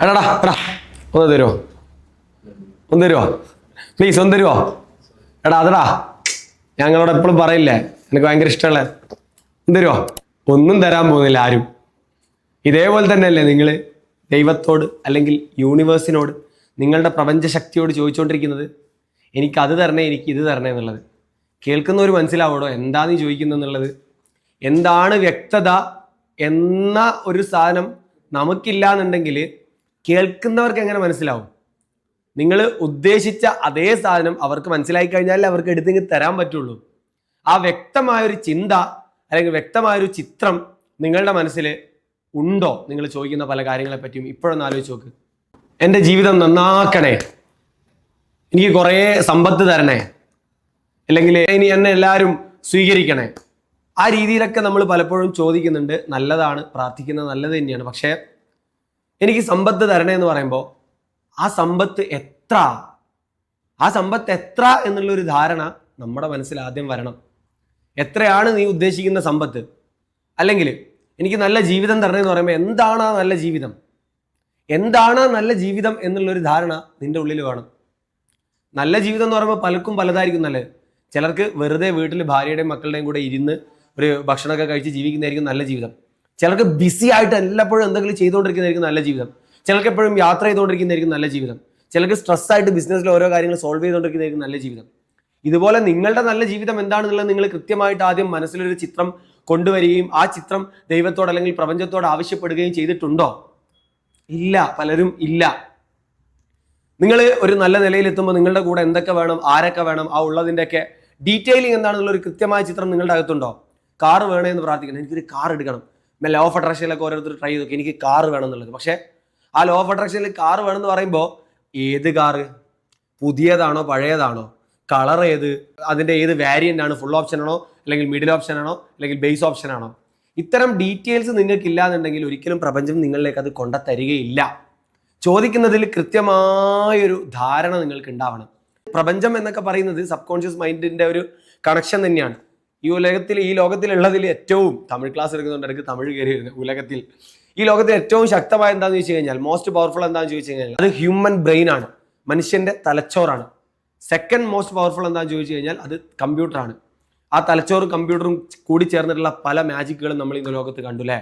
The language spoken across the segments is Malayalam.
എടാടാ എടാ ഒന്ന് തരുമോ ഒന്ന് തരുമോ പ്ലീസ് ഒന്ന് തരുമോ എടാ അതടാ. ഞങ്ങളോട് എപ്പോഴും പറയില്ലേ എനിക്ക് ഭയങ്കര ഇഷ്ടമുള്ള ഒന്ന് തരുമോ ഒന്നും തരാൻ പോകുന്നില്ല ആരും. ഇതേപോലെ തന്നെയല്ലേ നിങ്ങൾ ദൈവത്തോട് അല്ലെങ്കിൽ യൂണിവേഴ്സിനോട് നിങ്ങളുടെ പ്രപഞ്ച ശക്തിയോട് ചോദിച്ചുകൊണ്ടിരിക്കുന്നത് എനിക്ക് അത് തരണേ എനിക്ക് ഇത് തരണേ എന്നുള്ളത്. കേൾക്കുന്നവർ മനസ്സിലാവോടോ? എന്താ നീ ചോദിക്കുന്നത് എന്നുള്ളത്? എന്താണ് വ്യക്തത എന്ന ഒരു സാധനം നമുക്കില്ല എന്നുണ്ടെങ്കിൽ കേൾക്കുന്നവർക്ക് എങ്ങനെ മനസ്സിലാവും? നിങ്ങൾ ഉദ്ദേശിച്ച അതേ സാധനം അവർക്ക് മനസ്സിലായി കഴിഞ്ഞാൽ അവർക്ക് എടുത്തെങ്കിൽ തരാൻ പറ്റുള്ളൂ. ആ വ്യക്തമായൊരു ചിന്ത അല്ലെങ്കിൽ വ്യക്തമായൊരു ചിത്രം നിങ്ങളുടെ മനസ്സിൽ ഉണ്ടോ? നിങ്ങൾ ചോദിക്കുന്ന പല കാര്യങ്ങളെ പറ്റിയും ഇപ്പോഴൊന്ന് ആലോചിച്ച് നോക്ക്. എന്റെ ജീവിതം നന്നാക്കണേ. എനിക്ക് കുറേ സമ്പത്ത് തരണേ. അല്ലെങ്കിൽ ഇനി എന്നെ എല്ലാവരും സ്വീകരിക്കണേ. ആ രീതിയിലൊക്കെ നമ്മൾ പലപ്പോഴും ചോദിക്കുന്നുണ്ട്. നല്ലതാണ് പ്രാർത്ഥിക്കുന്നത് നല്ലത് തന്നെയാണ്. പക്ഷേ എനിക്ക് സമ്പത്ത് തരണേ എന്ന് പറയുമ്പോൾ ആ സമ്പത്ത് എത്ര? ആ സമ്പത്ത് എത്ര എന്നുള്ളൊരു ധാരണ നമ്മുടെ മനസ്സിൽ ആദ്യം വരണം. എത്രയാണ് നീ ഉദ്ദേശിക്കുന്ന സമ്പത്ത്? അല്ലെങ്കിൽ എനിക്ക് നല്ല ജീവിതം തരണേ എന്ന് പറയുമ്പോൾ എന്താണ് ആ നല്ല ജീവിതം? എന്താണ് നല്ല ജീവിതം എന്നുള്ളൊരു ധാരണ നിന്റെ ഉള്ളിൽ വേണം. നല്ല ജീവിതം എന്ന് പറയുമ്പോൾ പലർക്കും പലതായിരിക്കും നല്ലത്. ചിലർക്ക് വെറുതെ വീട്ടിൽ ഭാര്യയുടെയും മക്കളുടെയും കൂടെ ഇരുന്ന് ഒരു ഭക്ഷണമൊക്കെ കഴിച്ച് ജീവിക്കുന്നതായിരിക്കും നല്ല ജീവിതം. ചിലർക്ക് ബിസി ആയിട്ട് എല്ലാപ്പോഴും എന്തെങ്കിലും ചെയ്തുകൊണ്ടിരിക്കുന്നതായിരിക്കും നല്ല ജീവിതം. ചിലർക്ക് എപ്പോഴും യാത്ര ചെയ്തുകൊണ്ടിരിക്കുന്നതായിരിക്കും നല്ല ജീവിതം. ചിലർക്ക് സ്ട്രെസ് ആയിട്ട് ബിസിനസ്സിൽ ഓരോ കാര്യങ്ങൾ സോൾവ് ചെയ്തുകൊണ്ടിരിക്കുന്നതായിരിക്കും നല്ല ജീവിതം. ഇതുപോലെ നിങ്ങളുടെ നല്ല ജീവിതം എന്താണെന്നുള്ളത് നിങ്ങൾ കൃത്യമായിട്ട് ആദ്യം മനസ്സിലൊരു ചിത്രം കൊണ്ടുവരികയും ആ ചിത്രം ദൈവത്തോട് അല്ലെങ്കിൽ പ്രപഞ്ചത്തോട് ആവശ്യപ്പെടുകയും ചെയ്തിട്ടുണ്ടോ? ഇല്ല പലരും ഇല്ല. നിങ്ങൾ ഒരു നല്ല നിലയിലെത്തുമ്പോൾ നിങ്ങളുടെ കൂടെ എന്തൊക്കെ വേണം ആരൊക്കെ വേണം ആ ഉള്ളതിന്റെയൊക്കെ ഡീറ്റെയിലിംഗ് എന്താണെന്നുള്ള ഒരു കൃത്യമായ ചിത്രം നിങ്ങളുടെ അകത്തുണ്ടോ? കാർ വേണേ എന്ന് പ്രാർത്ഥിക്കണം. എനിക്കൊരു കാർ എടുക്കണം. ലോ ഓഫ് അട്രാക്ഷനിലൊക്കെ ഓരോരുത്തർ ട്രൈ ചെയ്തു എനിക്ക് കാർ വേണം എന്നുള്ളത് പക്ഷേ ആ ലോ ഓഫ് അട്രാക്ഷനിൽ കാർ വേണമെന്ന് പറയുമ്പോൾ ഏത് കാറ് പുതിയതാണോ പഴയതാണോ? കളർ ഏത്? അതിന്റെ ഏത് വേരിയന്റ് ആണ്? ഫുൾ ഓപ്ഷൻ ആണോ? അല്ലെങ്കിൽ മിഡിൽ ഓപ്ഷൻ ആണോ? അല്ലെങ്കിൽ ബേസ് ഓപ്ഷൻ ആണോ? ഇത്തരം ഡീറ്റെയിൽസ് നിങ്ങൾക്ക് ഇല്ലാന്നുണ്ടെങ്കിൽ ഒരിക്കലും പ്രപഞ്ചം നിങ്ങളിലേക്ക് അത് കൊണ്ടുതരികയില്ല. ചോദിക്കുന്നതിൽ കൃത്യമായൊരു ധാരണ നിങ്ങൾക്ക് ഉണ്ടാവണം പ്രപഞ്ചം എന്നൊക്കെ പറയുന്നത് സബ് കോൺഷ്യസ് മൈൻഡിന്റെ ഒരു കണക്ഷൻ തന്നെയാണ്. ഈ ഉലകത്തിൽ ഈ ലോകത്തിലുള്ളതിൽ ഏറ്റവും തമിഴ് ക്ലാസ് എടുക്കുന്നുണ്ട് എനിക്ക് തമിഴ് കയറി വരുന്നത് ഉലകത്തിൽ. ഈ ലോകത്തിൽ ഏറ്റവും ശക്തമായ എന്താണെന്ന് ചോദിച്ചു കഴിഞ്ഞാൽ മോസ്റ്റ് പവർഫുൾ എന്താണെന്ന് ചോദിച്ചു കഴിഞ്ഞാൽ അത് ഹ്യൂമൻ ബ്രെയിൻ ആണ്. മനുഷ്യന്റെ തലച്ചോറാണ്. സെക്കൻഡ് മോസ്റ്റ് പവർഫുൾ എന്താണെന്ന് ചോദിച്ചു കഴിഞ്ഞാൽ അത് കമ്പ്യൂട്ടറാണ് ആ തലച്ചോറും കമ്പ്യൂട്ടറും കൂടി ചേർന്നിട്ടുള്ള പല മാജിക്കുകളും നമ്മൾ ഇന്ന് ലോകത്ത് കണ്ടു അല്ലേ?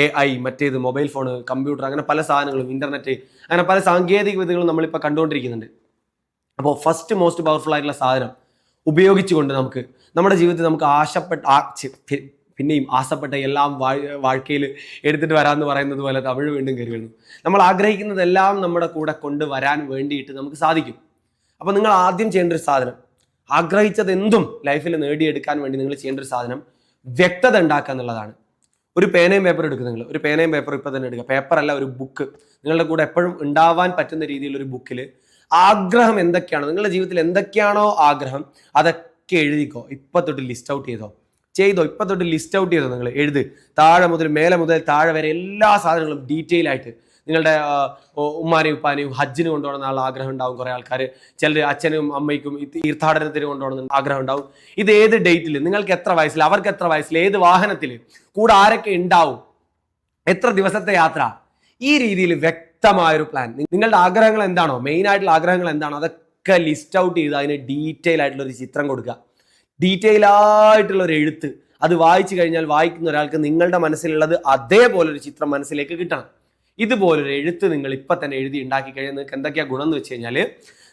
എ ഐ മറ്റേത് മൊബൈൽ ഫോൺ കമ്പ്യൂട്ടർ അങ്ങനെ പല സാധനങ്ങളും ഇന്റർനെറ്റ് അങ്ങനെ പല സാങ്കേതിക വിദ്യകളും നമ്മളിപ്പോൾ കണ്ടുകൊണ്ടിരിക്കുന്നുണ്ട്. അപ്പോൾ ഫസ്റ്റ് മോസ്റ്റ് പവർഫുൾ ആയിട്ടുള്ള സാധനം ഉപയോഗിച്ചുകൊണ്ട് നമുക്ക് നമ്മുടെ ജീവിതത്തിൽ നമുക്ക് ആശപ്പെട്ട പിന്നെയും ആശപ്പെട്ട എല്ലാം വാഴ്ക്കയിൽ എടുത്തിട്ട് വരാമെന്ന് പറയുന്നത് പോലെ തമിഴ് വീണ്ടും വരുന്നു നമ്മൾ ആഗ്രഹിക്കുന്നതെല്ലാം നമ്മുടെ കൂടെ കൊണ്ടുവരാൻ വേണ്ടിയിട്ട് നമുക്ക് സാധിക്കും. അപ്പോൾ നിങ്ങൾ ആദ്യം ചെയ്യേണ്ട ഒരു സാധനം ആഗ്രഹിച്ചതെന്തും ലൈഫിൽ നേടിയെടുക്കാൻ വേണ്ടി നിങ്ങൾ ചെയ്യേണ്ട ഒരു സാധനം വ്യക്തത ഉണ്ടാക്കുക എന്നുള്ളതാണ്. ഒരു പേനയും പേപ്പർ എടുക്കുക നിങ്ങൾ. ഒരു പേനയും പേപ്പർ ഇപ്പം തന്നെ എടുക്കുക. പേപ്പറല്ല ഒരു ബുക്ക്. നിങ്ങളുടെ കൂടെ എപ്പോഴും ഉണ്ടാവാൻ പറ്റുന്ന രീതിയിലൊരു ബുക്കിൽ ആഗ്രഹം എന്തൊക്കെയാണ് നിങ്ങളുടെ ജീവിതത്തിൽ എന്തൊക്കെയാണോ ആഗ്രഹം അതൊക്കെ എഴുതിക്കോ. ഇപ്പം തൊട്ട് ലിസ്റ്റ് ഔട്ട് ചെയ്തോ. ചെയ്തോ ഇപ്പം തൊട്ട് ലിസ്റ്റ് ഔട്ട് ചെയ്തോ നിങ്ങൾ. എഴുത്. താഴെ മുതൽ മേലെ മുതൽ താഴെ വരെ എല്ലാ സാധനങ്ങളും ഡീറ്റെയിൽ ആയിട്ട് നിങ്ങളുടെ ഉമ്മാനെയും ഉപ്പാനെയും ഹജ്ജിന് കൊണ്ടുപോകണം എന്നുള്ള ആഗ്രഹം ഉണ്ടാവും കുറേ ആൾക്കാർ ചിലർ അച്ഛനും അമ്മയ്ക്കും തീർത്ഥാടനത്തിന് കൊണ്ടുപോകണം ആഗ്രഹം ഉണ്ടാവും. ഇത് ഏത് ഡേറ്റിൽ നിങ്ങൾക്ക് എത്ര വയസ്സിൽ അവർക്ക് എത്ര വയസ്സിൽ ഏത് വാഹനത്തിൽ കൂടെ ആരൊക്കെ ഉണ്ടാവും? എത്ര ദിവസത്തെ യാത്ര? ഈ രീതിയിൽ വ്യക്തമായൊരു പ്ലാൻ നിങ്ങളുടെ ആഗ്രഹങ്ങൾ എന്താണോ മെയിൻ ആയിട്ടുള്ള ആഗ്രഹങ്ങൾ എന്താണോ അതൊക്കെ ലിസ്റ്റ് ഔട്ട് ചെയ്ത് അതിന് ഡീറ്റെയിൽ ആയിട്ടുള്ള ഒരു ചിത്രം കൊടുക്കുക. ഡീറ്റെയിൽ ആയിട്ടുള്ള ഒരു എഴുത്ത്. അത് വായിച്ചു കഴിഞ്ഞാൽ വായിക്കുന്ന ഒരാൾക്ക് നിങ്ങളുടെ മനസ്സിലുള്ളത് അതേപോലെ ഒരു ചിത്രം മനസ്സിലേക്ക് കിട്ടണം. ഇതുപോലൊരു എഴുത്ത് നിങ്ങൾ ഇപ്പം തന്നെ എഴുതി ഉണ്ടാക്കി കഴിഞ്ഞാൽ നിങ്ങൾക്ക് എന്തൊക്കെയാണ് ഗുണം എന്ന് വെച്ച് കഴിഞ്ഞാൽ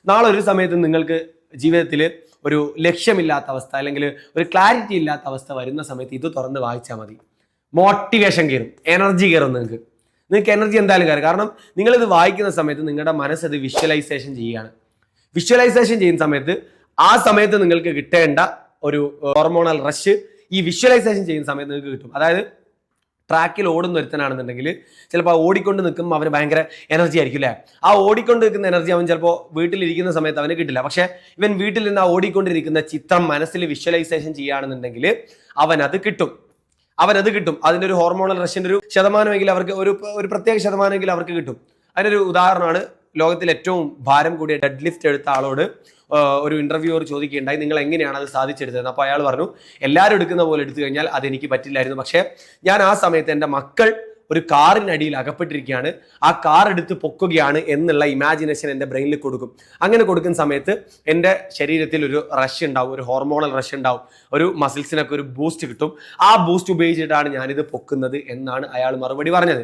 നാളെ ഒരു സമയത്ത് നിങ്ങൾക്ക് ജീവിതത്തിൽ ഒരു ലക്ഷ്യമില്ലാത്ത അവസ്ഥ അല്ലെങ്കിൽ ഒരു ക്ലാരിറ്റി ഇല്ലാത്ത അവസ്ഥ വരുന്ന സമയത്ത് ഇത് തുറന്ന് വായിച്ചാൽ മതി. മോട്ടിവേഷൻ കയറും. എനർജി കയറും നിങ്ങൾക്ക്. നിങ്ങൾക്ക് എനർജി എന്തായാലും കയറും കാരണം നിങ്ങളിത് വായിക്കുന്ന സമയത്ത് നിങ്ങളുടെ മനസ്സത് വിഷ്വലൈസേഷൻ ചെയ്യുകയാണ്. വിഷ്വലൈസേഷൻ ചെയ്യുന്ന സമയത്ത് ആ സമയത്ത് നിങ്ങൾക്ക് കിട്ടേണ്ട ഒരു ഹോർമോണൽ റഷ് ഈ വിഷ്വലൈസേഷൻ ചെയ്യുന്ന സമയത്ത് നിങ്ങൾക്ക് കിട്ടും. അതായത് ട്രാക്കിൽ ഓടുന്ന ഒരുത്തനാണെന്നുണ്ടെങ്കിൽ ചിലപ്പോൾ ഓടിക്കൊണ്ട് നിൽക്കുമ്പോൾ അവന് ഭയങ്കര എനർജി ആയിരിക്കും അല്ലേ ആ ഓടിക്കൊണ്ട് നിൽക്കുന്ന എനർജി അവൻ ചിലപ്പോൾ വീട്ടിലിരിക്കുന്ന സമയത്ത് അവന് കിട്ടില്ല. പക്ഷേ ഇവൻ വീട്ടിൽ നിന്ന് ആ ഓടിക്കൊണ്ടിരിക്കുന്ന ചിത്രം മനസ്സിൽ വിഷ്വലൈസേഷൻ ചെയ്യുകയാണെന്നുണ്ടെങ്കിൽ അവൻ അത് കിട്ടും. അവനത് കിട്ടും. അതിന്റെ ഒരു ഹോർമോണൽ റഷ്യന്റെ ഒരു ശതമാനമെങ്കിലും അവർക്ക് ഒരു ഒരു പ്രത്യേക ശതമാനമെങ്കിലും അവർക്ക് കിട്ടും. അതിനൊരു ഉദാഹരണമാണ് ലോകത്തിൽ ഏറ്റവും ഭാരം കൂടിയ ഡെഡ് ലിഫ്റ്റ് എടുത്ത ആളോട് ഒരു ഇന്റർവ്യൂവർ ചോദിക്കുകയുണ്ടായി നിങ്ങൾ എങ്ങനെയാണ് അത് സാധിച്ചെടുത്തത് അപ്പോൾ അയാൾ പറഞ്ഞു എല്ലാവരും എടുക്കുന്ന പോലെ എടുത്തു കഴിഞ്ഞാൽ അതെനിക്ക് പറ്റില്ലായിരുന്നു. പക്ഷേ ഞാൻ ആ സമയത്ത് എന്റെ മക്കൾ ഒരു കാറിനടിയിൽ അകപ്പെട്ടിരിക്കുകയാണ്. ആ കാർ എടുത്ത് പൊക്കുകയാണ് എന്നുള്ള ഇമാജിനേഷൻ എന്റെ ബ്രെയിനിൽ കൊടുക്കും. അങ്ങനെ കൊടുക്കുന്ന സമയത്ത് എന്റെ ശരീരത്തിൽ ഒരു റഷ് ഉണ്ടാവും ഒരു ഹോർമോണൽ റഷ് ഉണ്ടാവും. ഒരു മസിൽസിനൊക്കെ ഒരു ബൂസ്റ്റ് കിട്ടും. ആ ബൂസ്റ്റ് ഉപയോഗിച്ചിട്ടാണ് ഞാനിത് പൊക്കുന്നത് എന്നാണ് അയാൾ മറുപടി പറഞ്ഞത്.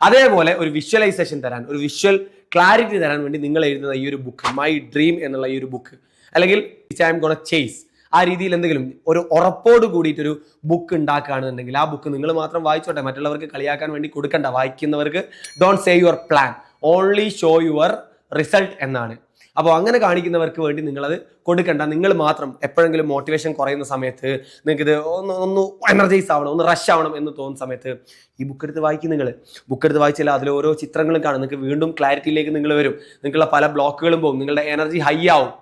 അതേപോലെ ഒരു വിഷ്വലൈസേഷൻ തരാൻ ഒരു വിഷ്വൽ ക്ലാരിറ്റി തരാൻ വേണ്ടി നിങ്ങൾ എഴുതുന്ന ഈ ഒരു ബുക്ക് മൈ ഡ്രീം എന്നുള്ള ഈ ഒരു ബുക്ക് അല്ലെങ്കിൽ ഐ എം ഗോണ ചേസ് ആ രീതിയിൽ എന്തെങ്കിലും ഒരു ഉറപ്പോട് കൂടിയിട്ടൊരു ബുക്ക് ഉണ്ടാക്കുകയാണെന്നുണ്ടെങ്കിൽ ആ ബുക്ക് നിങ്ങൾ മാത്രം വായിച്ചോട്ടെ. മറ്റുള്ളവർക്ക് കളിയാക്കാൻ വേണ്ടി കൊടുക്കണ്ട. വായിക്കുന്നവർക്ക് don't say your plan only show your result എന്നാണ്. അപ്പോൾ അങ്ങനെ കാണിക്കുന്നവർക്ക് വേണ്ടി നിങ്ങളത് കൊടുക്കണ്ട. നിങ്ങൾ മാത്രം എപ്പോഴെങ്കിലും മോട്ടിവേഷൻ കുറയുന്ന സമയത്ത് നിങ്ങൾക്കിത് ഒന്ന് ഒന്ന് എനർജൈസ് ആവണം ഒന്ന് റഷ് ആവണം എന്ന് തോന്നുന്ന സമയത്ത് ഈ ബുക്ക് എടുത്ത് വായിക്കും നിങ്ങൾ. ബുക്ക് എടുത്ത് വായിച്ചാൽ അതിൽ ഓരോ ചിത്രങ്ങളും കാണും. നിങ്ങൾക്ക് വീണ്ടും ക്ലാരിറ്റിയിലേക്ക് നിങ്ങൾ വരും. നിങ്ങളുടെ പല ബ്ലോക്കുകളും പോകും. നിങ്ങളുടെ എനർജി ഹൈ ആവും.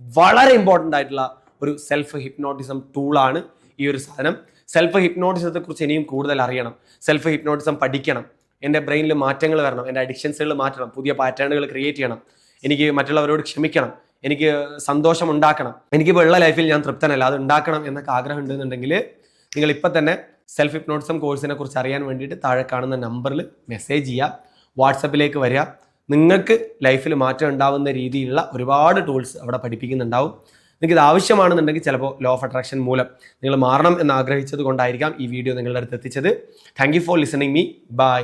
വളരെ ഇമ്പോർട്ടന്റ് ആയിട്ടുള്ള ഒരു സെൽഫ് ഹിപ്നോട്ടിസം ടൂളാണ് ഈ ഒരു സാധനം. സെൽഫ് ഹിപ്നോട്ടിസത്തെ കുറിച്ച് ഇനിയും കൂടുതൽ അറിയണം. സെൽഫ് ഹിപ്നോട്ടിസം പഠിക്കണം. എന്റെ ബ്രെയിനിൽ മാറ്റങ്ങൾ വരണം. എന്റെ അഡിക്ഷൻസുകൾ മാറ്റണം. പുതിയ പാറ്റേണുകൾ ക്രിയേറ്റ് ചെയ്യണം. എനിക്ക് മറ്റുള്ളവരോട് ക്ഷമിക്കണം. എനിക്ക് സന്തോഷം ഉണ്ടാക്കണം. എനിക്ക് ഉള്ള ലൈഫിൽ ഞാൻ തൃപ്തനല്ല. അത് ഉണ്ടാക്കണം എന്നൊക്കെ ആഗ്രഹം ഉണ്ടെന്നുണ്ടെങ്കിൽ നിങ്ങൾ ഇപ്പം തന്നെ സെൽഫ് ഹിപ്നോട്ടിസം കോഴ്സിനെ കുറിച്ച് അറിയാൻ വേണ്ടിയിട്ട് താഴെ കാണുന്ന നമ്പറിൽ മെസ്സേജ് ചെയ്യുക. വാട്സപ്പിലേക്ക് വരിക. നിങ്ങൾക്ക് ലൈഫിൽ മാറ്റം ഉണ്ടാവുന്ന രീതിയിലുള്ള ഒരുപാട് ടൂൾസ് അവിടെ പഠിപ്പിക്കുന്നുണ്ടാവും. നിങ്ങൾക്ക് ഇത് ആവശ്യമാണെന്നുണ്ടെങ്കിൽ ചിലപ്പോൾ ലോ ഓഫ് അട്രാക്ഷൻ മൂലം നിങ്ങൾ മാറണം എന്ന് ആഗ്രഹിച്ചത് കൊണ്ടായിരിക്കാം ഈ വീഡിയോ നിങ്ങളുടെ അടുത്ത് എത്തിച്ചത്. Thank you for listening me bye